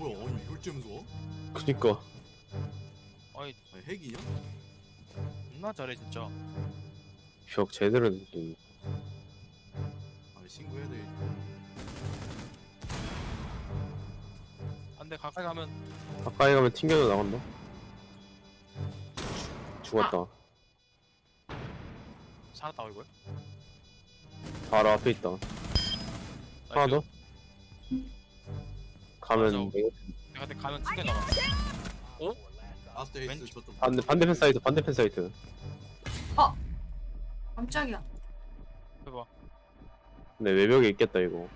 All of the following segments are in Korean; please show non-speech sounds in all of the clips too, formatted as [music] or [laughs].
뭐야 아니 이걸 쯤 쏘아? 그니까. 아이 아니 핵이냐? 존나 잘해 진짜. 벽 제대로 느낌 아니 신고해야 돼 안돼 가까이 가면 가까이 가면 튕겨져 나간다. 죽- 죽었다. 살았다 이거야 바로 앞에 있다. 하나 더 가면 맞아. 내가- 내가 근데 가면 튕겨 나가 라스트 에이스 왼쪽. 저쪽 반대 반대편 사이트 반대편 사이트 깜짝이야. 해봐 네 외벽에 있겠다 이거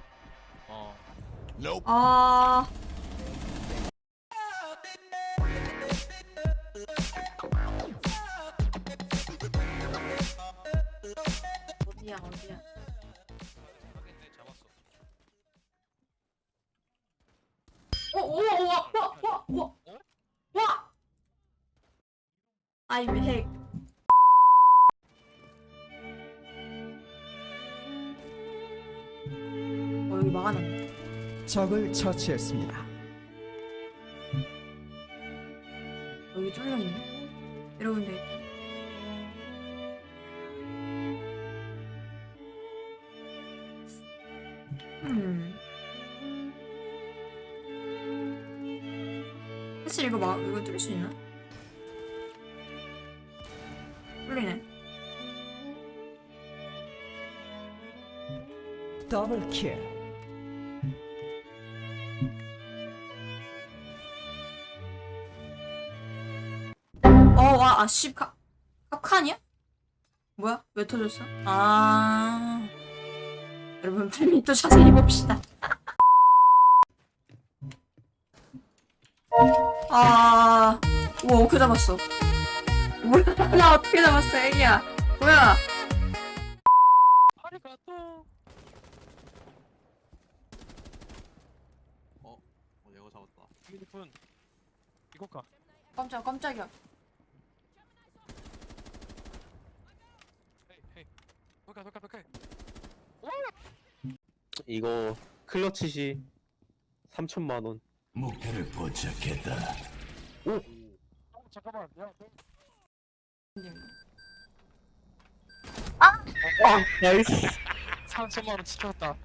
어 아. 오오오와와 와 와 와! I'm 핵. 어 여기 막아놨네. 적을 처치했습니다. 여기 뚫려 있네. 여러분들. 음. 사실 이거 막 이거 뚫을 수 있나? 뚫리네. 더블 킬. 어, 와, 아, 씨, 카, 카칸이야? 뭐야? 왜 터졌어? 아. 여러분, 빨리 또 자세히 봅시다. 아. 우와, 어떻게 잡았어? 뭐야, [laughs] 나 어떻게 잡았어, 애기야? 뭐야? 파리가 또어 내가 잡았다 휴대폰 이거 가 깜짝, 깜짝이야. 헤이 헤이 벽가 이거 클러치시 3천만 원 목표를 포착했다. 어, 잠깐만 야 너... 아 나이스 3천만 원 지켰다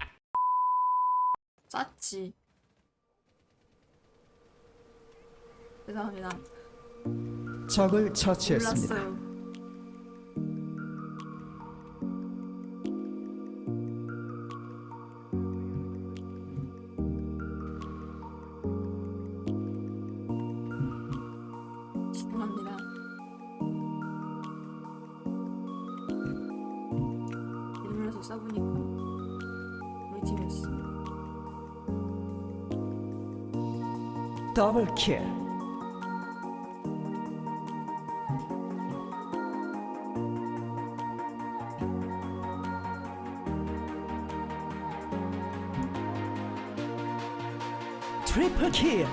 쌌지. 죄송합니다. 적을 처치했습니다. 몰랐어요. 싸보니까 우리 팀이었어. 더블 킬. 트리플 킬.